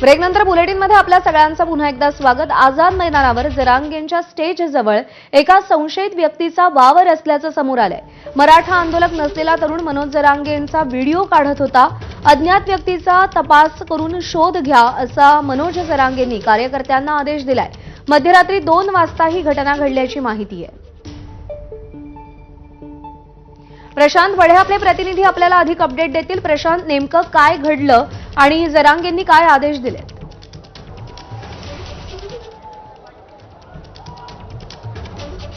ब्रेकनंतर बुलेटिनमध्ये आपल्या सगळ्यांचं पुन्हा एकदा स्वागत. आझाद मैदानावर जरांगेंच्या स्टेज जवळ एका संशयित व्यक्तीचा वावर असल्याचं समोर आलंय. मराठा आंदोलक नसलेला तरुण मनोज जरांगेंचा व्हिडिओ काढत होता. अज्ञात व्यक्तीचा तपास करून शोध घ्या असा मनोज जरांगेंनी कार्यकर्त्यांना आदेश दिलाय. मध्यरात्री दोन वाजता ही घटना घडल्याची माहिती आहे. प्रशांत बढे आपले प्रतिनिधी आपल्याला अधिक अपडेट देतील. प्रशांत नेमकं काय घडलं? आणि जरांगेंनी काय आदेश दिले?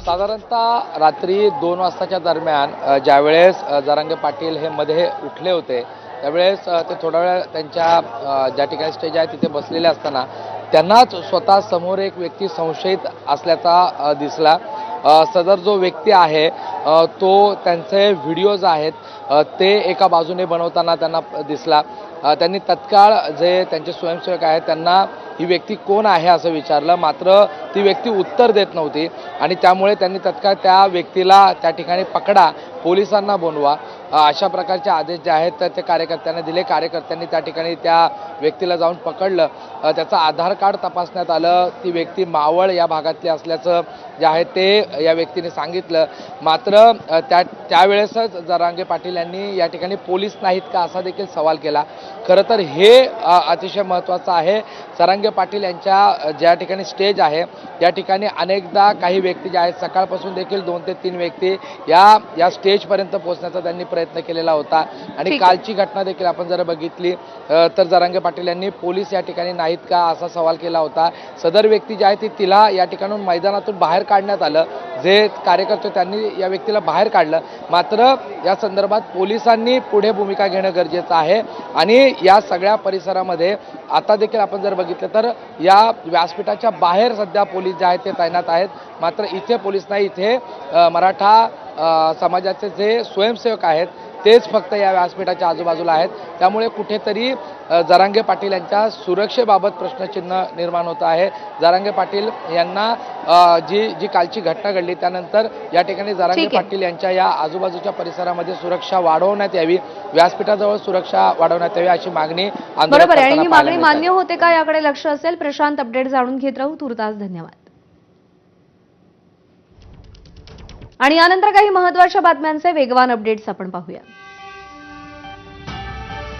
साधारणतः रात्री दोन वाजताच्या दरम्यान ज्यावेळेस जरांगे पाटील हे मध्ये उठले होते त्यावेळेस ते थोडा वेळ त्यांच्या ज्या ठिकाणी स्टेज आहे तिथे बसलेले असताना त्यांनाच स्वतः समोर एक व्यक्ती संशयित असल्याचा दिसला. सदर जो व्यक्ती आहे तो त्यांचे व्हिडिओज आहेत ते एका बाजूने बनवताना त्यांना दिसला. त्यांनी तत्काळ जे त्यांचे स्वयंसेवक आहेत त्यांना ही व्यक्ती कोण आहे असं विचारलं. मात्र ती व्यक्ती उत्तर देत नव्हती आणि त्यामुळे त्यांनी तत्काळ त्या व्यक्तीला त्या ठिकाणी पकडा पोलिसांना बोलवा. अशा प्रकारचे आदेश जे आहेत तर ते कार्यकर्त्यांना दिले. कार्यकर्त्यांनी त्या ठिकाणी त्या व्यक्तीला जाऊन पकडलं. त्याचं आधार कार्ड तपासण्यात आलं. ती व्यक्ती मावळ या भागातली असल्याचं जे आहे ते या व्यक्तीने सांगितलं. मात्र त्या त्यावेळेसच जरांगे पाटील यांनी या ठिकाणी पोलीस नाहीत का असा देखील सवाल केला. खरं तर हे अतिशय महत्त्वाचं आहे. जरांगे पाटील यांच्या ज्या ठिकाणी स्टेज आहे त्या ठिकाणी अनेकदा काही व्यक्ती ज्या आहेत सकाळपासून देखील दोन ते तीन व्यक्ती या या स्टेजपर्यंत पोहोचण्याचा त्यांनी प्रयत्न केलेला होता. आणि. कालची घटना देखील आपण जर बघितली तर जरांगे पाटील यांनी पोलीस या ठिकाणी नाहीत का असा सवाल केला होता. सदर व्यक्ती जी आहे ती तिला या ठिकाणून मैदानातून बाहेर काढण्यात आलं. जे कार्यकर्ते त्यांनी या व्यक्तीला बाहेर काढलं. मात्र या संदर्भात पोलिसांनी पुढे भूमिका घेणं गरजेचं आहे. आणि या सगळ्या परिसरामध्ये आता देखील आपण जर बघितलं तर या व्यासपीठाच्या बाहेर सध्या पोलीस जे आहेत ते तैनात आहेत. मात्र इथे पोलीस नाही इथे मराठा समाजाचे जे स्वयंसेवक आहेत तेच फक्त या व्यासपीठाच्या आजूबाजूला आहेत. त्यामुळे कुठेतरी जरांगे पाटील यांच्या सुरक्षेबाबत प्रश्नचिन्ह निर्माण होत आहे. जरांगे पाटील यांना जी जी कालची घटना घडली त्यानंतर या ठिकाणी जरांगे. पाटील यांच्या या आजूबाजूच्या परिसरामध्ये सुरक्षा वाढवण्यात यावी व्यासपीठाजवळ सुरक्षा वाढवण्यात यावी अशी मागणी बरोबर आहे. आणि ही मागणी. मान्य होते का याकडे लक्ष असेल? प्रशांत अपडेट जाणून घेत राहू. तुर्तास धन्यवाद. आणि यानंतर काही महत्त्वाच्या बातम्यांचे वेगवान अपडेट्स आपण पाहूया.